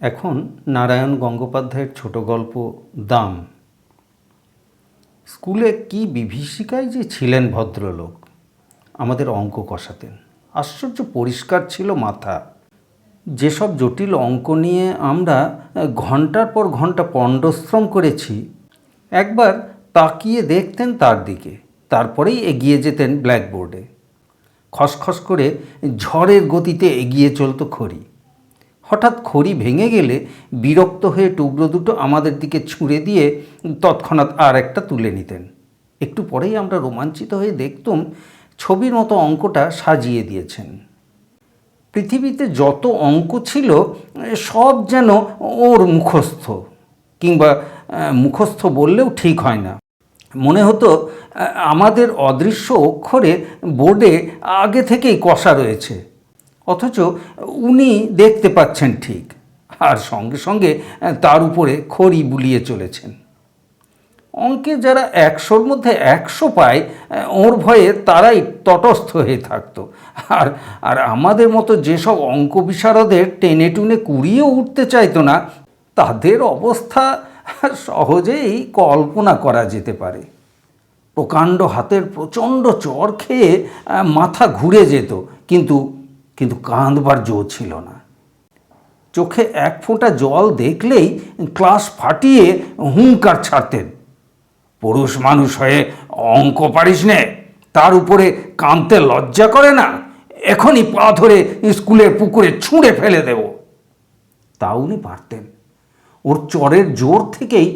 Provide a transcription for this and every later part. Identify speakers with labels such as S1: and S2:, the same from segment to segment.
S1: এখন নারায়ণ গঙ্গোপাধ্যায়ের ছোট গল্প দাম। স্কুলে কি বিভীষিকায় যে ছিলেন ভদ্রলোক, আমাদের অঙ্ক কষাতেন। আশ্চর্য পরিষ্কার ছিল মাথা। যেসব জটিল অঙ্ক নিয়ে আমরা ঘণ্টার পর ঘণ্টা পণ্ডশ্রম করেছি, একবার তাকিয়ে দেখতেন তার দিকে, তারপরেই এগিয়ে যেতেন ব্ল্যাকবোর্ডে। খসখস করে ঝড়ের গতিতে এগিয়ে চলতো খড়ি। হঠাৎ খড়ি ভেঙে গেলে বিরক্ত হয়ে টুকরো দুটো আমাদের দিকে ছুঁড়ে দিয়ে তৎক্ষণাৎ আর একটা তুলে নিতেন। একটু পরেই আমরা রোমাঞ্চিত হয়ে দেখতুম ছবির মতো অঙ্কটা সাজিয়ে দিয়েছেন। পৃথিবীতে যত অঙ্ক ছিল, সব যেন ওর মুখস্থ কিংবা মুখস্থ বললেও ঠিক হয় না। মনে হতো আমাদের অদৃশ্য অক্ষরে বোর্ডে আগে থেকেই কষা রয়েছে। অথচ উনি দেখতে পাচ্ছেন ঠিক। আর সঙ্গে সঙ্গে তার উপরে খড়ি বুলিয়ে চলেছেন। অঙ্কে যারা একশোর মধ্যে একশো পায় ওর ভয়ে তারাই তটস্থ হয়ে থাকতো। আর আর আমাদের মতো যেসব অঙ্ক বিশারদের টেনে টুনে কুড়িয়ে উঠতে চাইতো না, তাদের অবস্থা সহজেই কল্পনা করা যেতে পারে। প্রকাণ্ড হাতের প্রচণ্ড চর খেয়ে মাথা ঘুরে যেত। কিন্তু কিন্তু কাঁদবার জো ছিল না। চোখে এক ফোঁটা জল দেখলেই ক্লাস ফাটিয়ে হুঙ্কার ছাড়তেন। পুরুষ মানুষ হয়ে অঙ্ক পারিস নে, তার উপরে কাঁদতে লজ্জা করে না, এখনই পা ধরে স্কুলের পুকুরে ছুঁড়ে ফেলে দেব। তা উনি পারতেন। ওর চরের জোর থেকেই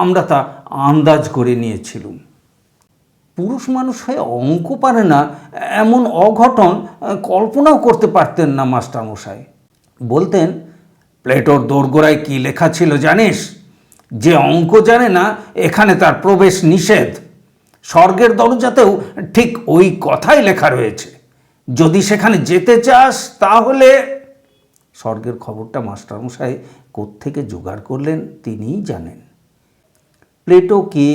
S1: আমরা তা আন্দাজ করে নিয়েছিলুম। পুরুষ মানুষ হয়ে অঙ্ক পারে না, এমন অঘটন কল্পনাও করতে পারতেন না মাস্টারমশাই। বলতেন, প্লেটোর দোরগোড়ায় কি লেখা ছিল জানিস? যে অঙ্ক জানে না, এখানে তার প্রবেশ নিষেধ। স্বর্গের দরজাতেও ঠিক ওই কথাই লেখা রয়েছে। যদি সেখানে যেতে চাস, তাহলে স্বর্গের খবরটা মাস্টারমশাই কোত্থেকে জোগাড় করলেন তিনিই জানেন। প্লেটো কে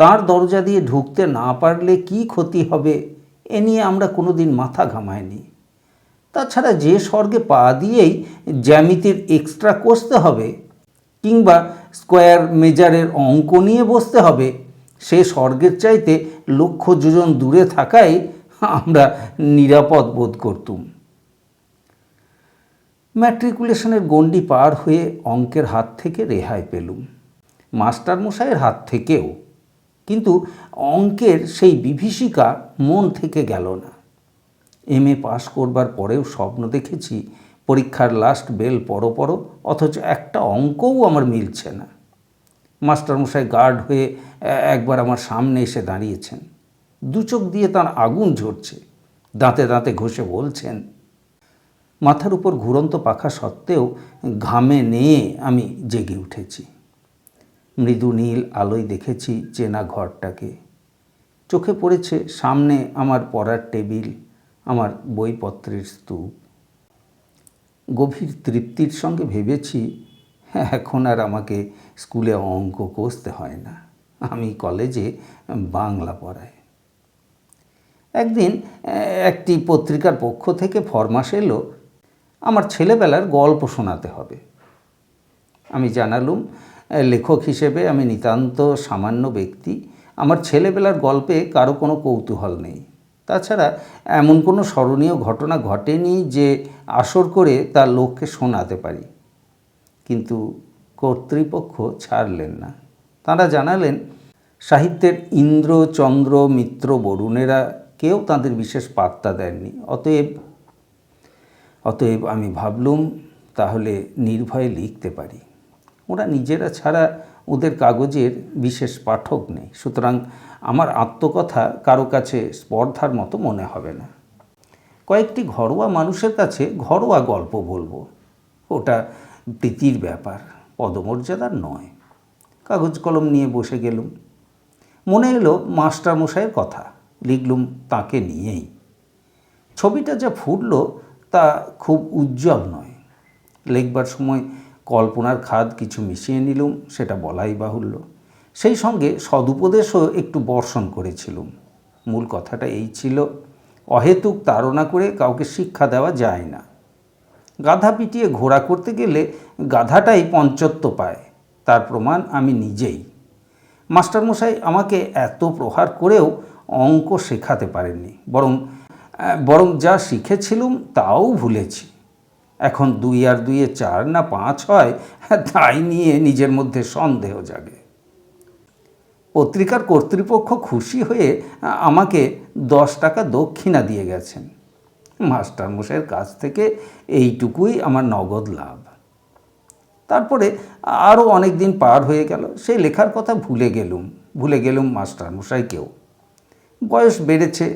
S1: তার দরজা দিয়ে ঢুকতে না পারলে কি ক্ষতি হবে, এ নিয়ে আমরা কোনো দিন মাথা ঘামাইনি। তাছাড়া যে স্বর্গে পা দিয়েই জ্যামিতির এক্সট্রা কষতে হবে, কিংবা স্কোয়ার মেজারের অঙ্ক নিয়ে বসতে হবে, সে স্বর্গের চাইতে লক্ষ যোজন দূরে থাকায় আমরা নিরাপদ বোধ করতুম। ম্যাট্রিকুলেশনের গণ্ডি পার হয়ে অঙ্কের হাত থেকে রেহাই পেলুম। মাস্টারমশাইয়ের হাত থেকেও কিন্তু অঙ্কের সেই বিভীষিকা মন থেকে গেল না। এম এ পাশ করবার পরেও স্বপ্ন দেখেছি, পরীক্ষার লাস্ট বেল পরো পরো, অথচ একটা অঙ্কও আমার মিলছে না। মাস্টারমশাই গার্ড হয়ে একবার আমার সামনে এসে দাঁড়িয়েছেন। দু চোখ দিয়ে তার আগুন ঝরছে। দাঁতে দাঁতে ঘষে বলছেন, মাথার উপর ঘুরন্ত পাখা সত্ত্বেও ঘামে নিয়ে আমি জেগে উঠেছি। মৃদু নীল আলোয় দেখেছি চেনা ঘরটাকে। চোখে পড়েছে সামনে আমার পড়ার টেবিল, আমার বইপত্রের স্তূপ। গভীর তৃপ্তির সঙ্গে ভেবেছি এখন আর আমাকে স্কুলে অঙ্ক কষতে হয় না। আমি কলেজে বাংলা পড়াই। একদিন, একটি পত্রিকার পক্ষ থেকে ফরমাস এলো, আমার ছেলেবেলার গল্প শোনাতে হবে। আমি জানালুম লেখক হিসেবে আমি নিতান্ত সামান্য ব্যক্তি। আমার ছেলেবেলার গল্পে কারও কোনো কৌতূহল নেই। তাছাড়া এমন কোনো স্মরণীয় ঘটনা ঘটেনি যে আসর করে তার লোককে শোনাতে পারি। কিন্তু কর্তৃপক্ষ ছাড়লেন না। তাঁরা জানালেন, সাহিত্যের ইন্দ্র, চন্দ্র, মিত্র, বরুণেরা কেউ তাদের বিশেষ পাত্তা দেননি। অতএব অতএব আমি ভাবলুম, তাহলে নির্ভয়ে লিখতে পারি। ওরা নিজেরা ছাড়া ওদের কাগজের বিশেষ পাঠক নেই। সুতরাং আমার আত্মকথা কারও কাছে স্পর্ধার মতো মনে হবে না। কয়েকটি ঘরোয়া মানুষের কাছে ঘরোয়া গল্প বলব। ওটা প্রীতির ব্যাপার, পদমর্যাদার নয়। কাগজ কলম নিয়ে বসে গেলুম। মনে এলো মাস্টারমশাইয়ের কথা, লিখলুম তাকে নিয়েই। ছবিটা যা ফুটলো তা খুব উজ্জ্বল নয়। লেখবার সময় কল্পনার খাদ কিছু মিশিয়ে নিলুম, সেটা বলাই বাহুল্য। সেই সঙ্গে সদুপদেশও একটু বর্ষণ করেছিলুম। মূল কথাটা এই ছিল, অহেতুক তাড়না করে কাউকে শিক্ষা দেওয়া যায় না। গাধা পিটিয়ে ঘোড়া করতে গেলে গাধাটাই পঞ্চত্ব পায়, তার প্রমাণ আমি নিজেই। মাস্টারমশাই আমাকে এত প্রহার করেও অঙ্ক শেখাতে পারেননি, বরং বরং যা শিখেছিলুম তাও ভুলেছি। এখন দুই আর দুইয়ে চার না পাঁচ হয় তাই নিয়ে নিজের মধ্যে সন্দেহ জাগে। পত্রিকার কর্তৃপক্ষ খুশি হয়ে আমাকে দশ টাকা দক্ষিণা দিয়ে গেছেন। মাস্টারমশাইয়ের কাছ থেকে এইটুকুই আমার নগদ লাভ। তারপরে আরও অনেক দিন পার হয়ে গেল, সেই লেখার কথা ভুলে গেলুম ভুলে গেলুম মাস্টারমশাইকেও। বয়স বেড়েছে,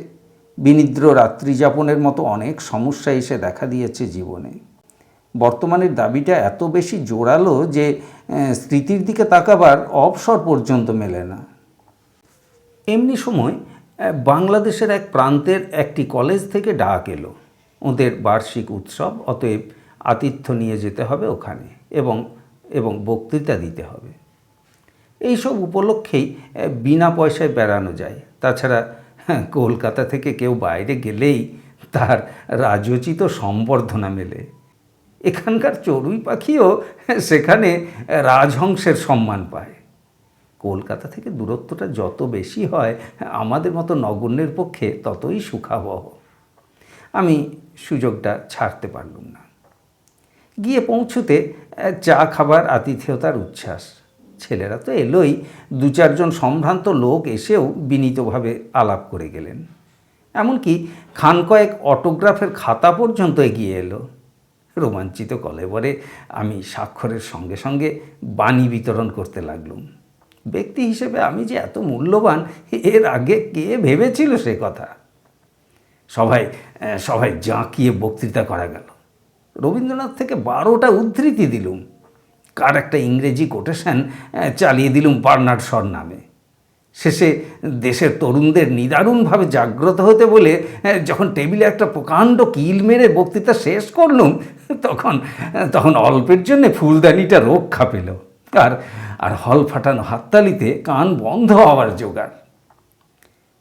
S1: বিনিদ্র রাত্রিযাপনের মতো অনেক সমস্যা এসে দেখা দিয়েছে জীবনে। বর্তমানের দাবিটা এত বেশি জোরালো যে স্মৃতির দিকে তাকাবার অবসর পর্যন্ত মেলে না। এমনি সময় বাংলাদেশের এক প্রান্তের একটি কলেজ থেকে ডাক এলো। ওদের বার্ষিক উৎসব অতএব আতিথ্য নিয়ে যেতে হবে ওখানে এবং এবং বক্তৃতা দিতে হবে। এইসব উপলক্ষেই বিনা পয়সায় বেড়ানো যায়। তাছাড়া হ্যাঁ, কলকাতা থেকে কেউ বাইরে গেলেই তার রাজোচিত সম্বর্ধনা মেলে। এখানকার চড়ুই পাখিও সেখানে রাজহংসের সম্মান পায়। কলকাতা থেকে দূরত্বটা যত বেশি হয়, আমাদের মতো নগণ্যের পক্ষে ততই সুখাবহ। আমি সুযোগটা ছাড়তে পারলুম না। গিয়ে পৌঁছতে চা খাবার আতিথেয়তার উচ্ছ্বাস। ছেলেরা তো এলোই, দু চারজন সম্ভ্রান্ত লোক এসেও বিনীতভাবে আলাপ করে গেলেন। এমনকি খান কয়েক অটোগ্রাফের খাতা পর্যন্ত এগিয়ে এলো। রোমাঞ্চিত কলেবরে আমি স্বাক্ষরের সঙ্গে সঙ্গে বাণী বিতরণ করতে লাগলুম। ব্যক্তি হিসেবে আমি যে এত মূল্যবান, এর আগে কে ভেবেছিল সে কথা? সবাই সবাই জাঁকিয়ে বক্তৃতা করা গেল। রবীন্দ্রনাথ থেকে বারোটা উদ্ধৃতি দিলুম। কার একটা ইংরেজি কোটেশন চালিয়ে দিলুম বার্নার্ড শর নামে। শেষে দেশের তরুণদের নিদারুণভাবে জাগ্রত হতে বলে যখন টেবিলে একটা প্রকাণ্ড কিল মেরে বক্তৃতা শেষ করলুম, তখন তখন অল্পের জন্য ফুলদানিটা রক্ষা পেল। আর আর হল ফাটানো হাততালিতে কান বন্ধ হওয়ার জোগাড়।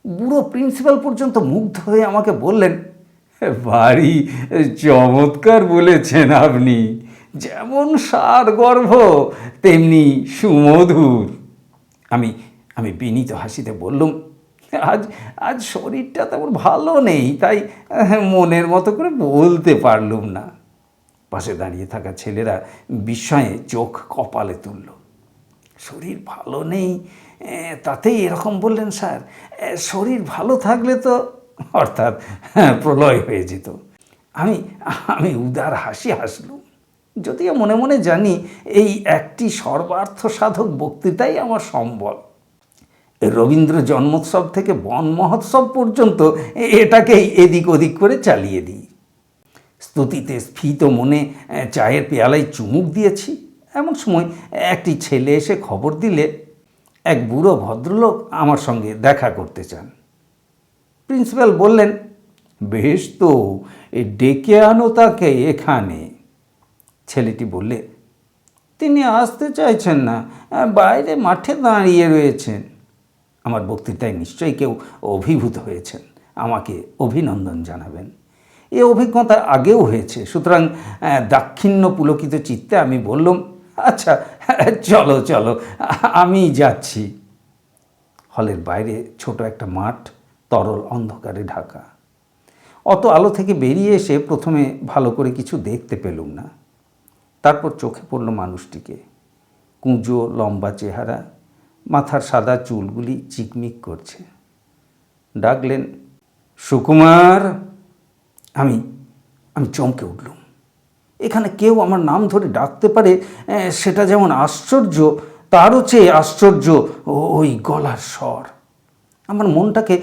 S1: বুড়ো প্রিন্সিপাল পর্যন্ত মুগ্ধ হয়ে আমাকে বললেন, বাড়ি চমৎকার বলেছেন আপনি। যেমন সার গর্ভ তেমনি সুমধুর। আমি আমি বিনীত হাসিতে বললুম আজ আজ শরীরটা তেমন ভালো নেই তাই মনের মতো করে বলতে পারলুম না। পাশে দাঁড়িয়ে থাকা ছেলেরা বিস্ময়ে চোখ কপালে তুলল। শরীর ভালো নেই তাতেই এরকম বললেন স্যার শরীর ভালো থাকলে তো অর্থাৎ হ্যাঁ, প্রলয় হয়ে যেত। আমি আমি উদার হাসি হাসলুম। যদিও মনে মনে জানি এই একটি সর্বার্থ সাধক বক্তৃতাই আমার সম্বল। রবীন্দ্র জন্মোৎসব থেকে বন মহোৎসব পর্যন্ত এটাকেই এদিক ওদিক করে চালিয়ে দিই। স্তুতিতে স্ফীত মনে চায়ের পেয়ালায় চুমুক দিয়েছি। এমন সময় একটি ছেলে এসে খবর দিলে, এক বুড়ো ভদ্রলোক আমার সঙ্গে দেখা করতে চান। প্রিন্সিপাল বললেন, বেশ তো ডেকে আনো তাকে এখানে। ছেলেটি বললে, তিনি আসতে চাইছেন না, বাইরে মাঠে দাঁড়িয়ে রয়েছেন। আমার বক্তৃতায় নিশ্চয়ই কেউ অভিভূত হয়েছেন। আমাকে অভিনন্দন জানাবেন। এ অভিজ্ঞতা আগেও হয়েছে। সুতরাং দাক্ষিণ্য পুলকিত চিত্তে আমি বললাম আচ্ছা চলো চলো, আমি যাচ্ছি। হলের বাইরে ছোট একটা মাঠ, তরল অন্ধকারে ঢাকা। অত আলো থেকে বেরিয়ে এসে প্রথমে ভালো করে কিছু দেখতে পেলুম না। তারপর চোখে পড়ল মানুষটিকে। কুঁজো, লম্বা চেহারা মাথার সাদা চুলগুলি চিকমিক করছে। ডাকলেন, সুকুমার, আমি আমি চমকে উঠলুম। এখানে কেউ আমার নাম ধরে ডাকতে পারে সেটা যেমন আশ্চর্য, তারও চেয়ে আশ্চর্য ওই গলার স্বর। আমার মনটাকে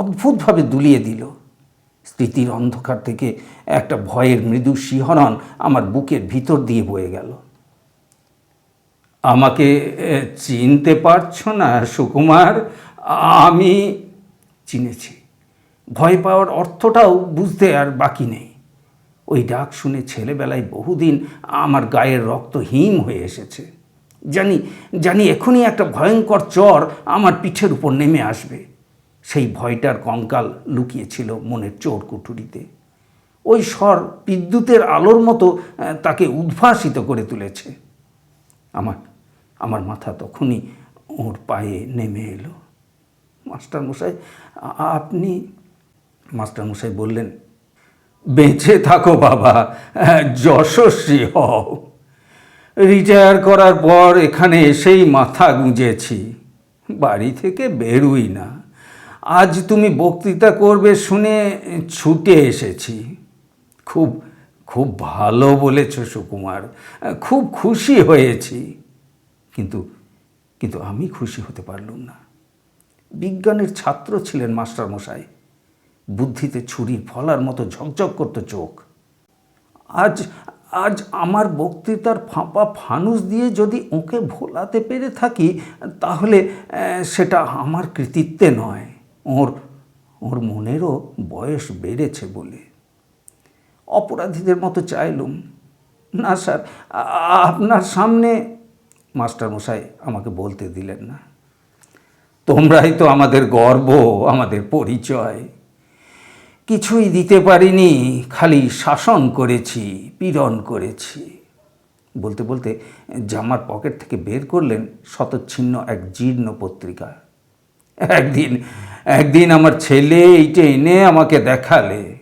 S1: অদ্ভুতভাবে দুলিয়ে দিল। স্মৃতির অন্ধকার থেকে একটা ভয়ের মৃদু শিহরণ আমার বুকের ভিতর দিয়ে বয়ে গেল। আমাকে চিনতে পারছ না সুকুমার? আমি চিনেছি। ভয় পাওয়ার অর্থটাও বুঝতে আর বাকি নেই। ওই ডাক শুনে ছেলেবেলায় বহুদিন আমার গায়ের রক্ত হিম হয়ে এসেছে। জানি জানি এখনই একটা ভয়ঙ্কর চর আমার পিঠের উপর নেমে আসবে। সেই ভয়টার কঙ্কাল লুকিয়েছিল মনের চোর কুঠুরিতে। ওই স্বর বিদ্যুতের আলোর মতো তাকে উদ্ভাসিত করে তুলেছে। আমার আমার মাথা তখনই ওর পায়ে নেমে এলো। মাস্টারমশাই, আপনি, মাস্টারমশাই বললেন, বেঁচে থাকো বাবা, যশস্বী হও। রিটায়ার করার পর এখানে এসেই মাথা গুঁজেছি। বাড়ি থেকে বেরুই না। আজ তুমি বক্তৃতা করবে শুনে ছুটে এসেছি। খুব খুব ভালো বলেছ সুকুমার, খুব খুশি হয়েছি। কিন্তু কিন্তু আমি খুশি হতে পারলুম না। বিজ্ঞানের ছাত্র ছিলেন মাস্টারমশাই বুদ্ধিতে ছুরি ফলার মতো ঝকঝক করত চোখ। আজ আজ আমার বক্তৃতার ফাঁপা ফানুস দিয়ে যদি ওকে ভোলাতে পেরে থাকি, তাহলে সেটা আমার কৃতিত্বে নয়। ওর ওর মনেরও বয়স বেড়েছে বলে। অপরাধীদের মতো চাইলুম। না স্যার আপনার সামনে মাস্টারমশাই আমাকে বলতে দিলেন না। তোমরাই তো আমাদের গর্ব, আমাদের পরিচয়। কিছুই দিতে পারিনি, খালি শাসন করেছি, পীড়ন করেছি। বলতে বলতে জামার পকেট থেকে বের করলেন শতচ্ছিন্ন এক জীর্ণ পত্রিকা। একদিন একদিন আমার ছেলে এইটা এনে আমাকে দেখালে।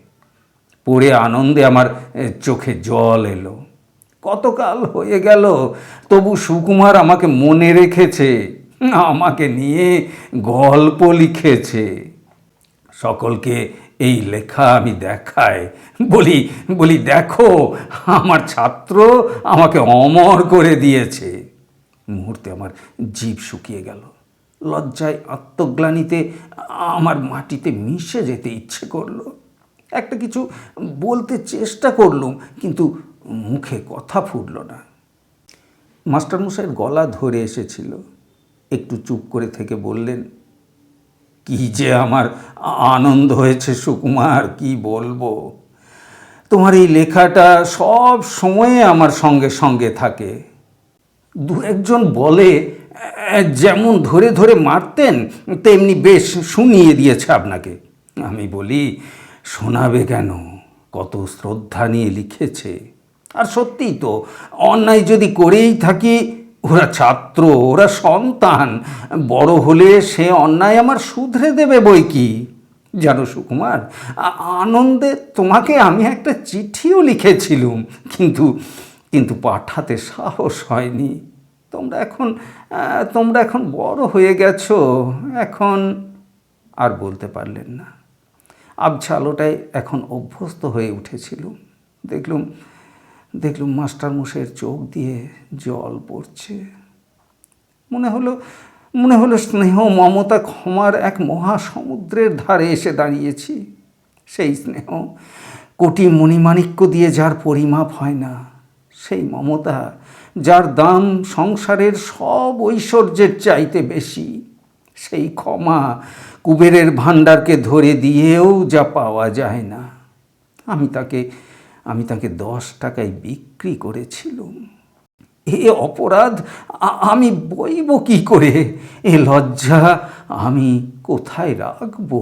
S1: পড়ে আনন্দে আমার চোখে জল এলো। কতকাল হয়ে গেল, তবু সুকুমার আমাকে মনে রেখেছে, আমাকে নিয়ে গল্প লিখেছে। সকলকে এই লেখা আমি দেখাই। বলি বলি দেখো, আমার ছাত্র আমাকে অমর করে দিয়েছে। মুহূর্তে আমার জীব শুকিয়ে গেল। লজ্জায় আত্মগ্লানিতে আমার মাটিতে মিশে যেতে ইচ্ছে করল। একটা কিছু বলতে চেষ্টা করলুম, কিন্তু মুখে কথা ফুটল না। মাস্টারমশাইয়ের গলা ধরে এসেছিল। একটু চুপ করে থেকে বললেন, কি যে আমার আনন্দ হয়েছে সুকুমার, কি বলব? তোমার এই লেখাটা সব সময়ে আমার সঙ্গে সঙ্গে থাকে। দু একজন বলে, যেমন ধরে ধরে মারতেন, তেমনি বেশ শুনিয়ে দিয়েছে আপনাকে। আমি বলি, শোনাবে কেন? কত শ্রদ্ধা নিয়ে লিখেছে। আর সত্যিই তো, অন্যায় যদি করেই থাকি, ওরা ছাত্র, ওরা সন্তান, বড় হলে সে অন্যায় আমার শুধরে দেবে বই কি? জানো সুকুমার আনন্দে তোমাকে আমি একটা চিঠিও লিখেছিলুম, কিন্তু কিন্তু পাঠাতে সাহস হয়নি। তোমরা এখন তোমরা এখন বড় হয়ে গেছো, এখন আর বলতে পারলেন না। আবছা আলোটায় এখন অভ্যস্ত হয়ে উঠেছিল দেখলুম দেখলুম মাস্টার মশাইয়ের চোখ দিয়ে জল পড়ছে। মনে হলো মনে হলো স্নেহ মমতা ক্ষমার এক মহাসমুদ্রের ধারে এসে দাঁড়িয়েছি। সেই স্নেহ কোটি মণিমাণিক্য দিয়ে যার পরিমাপ হয় না, সেই মমতা যার দাম সংসারের সব ঐশ্বর্যের চাইতে বেশি, সেই ক্ষমা কুবেরের ভাণ্ডারকে ধরে দিয়েও যা পাওয়া যায় না। আমি তাকে আমি তাকে দশ টাকায় বিক্রি করেছিলুম। এ অপরাধ আমি বইব কি করে? এ লজ্জা আমি কোথায় রাখব?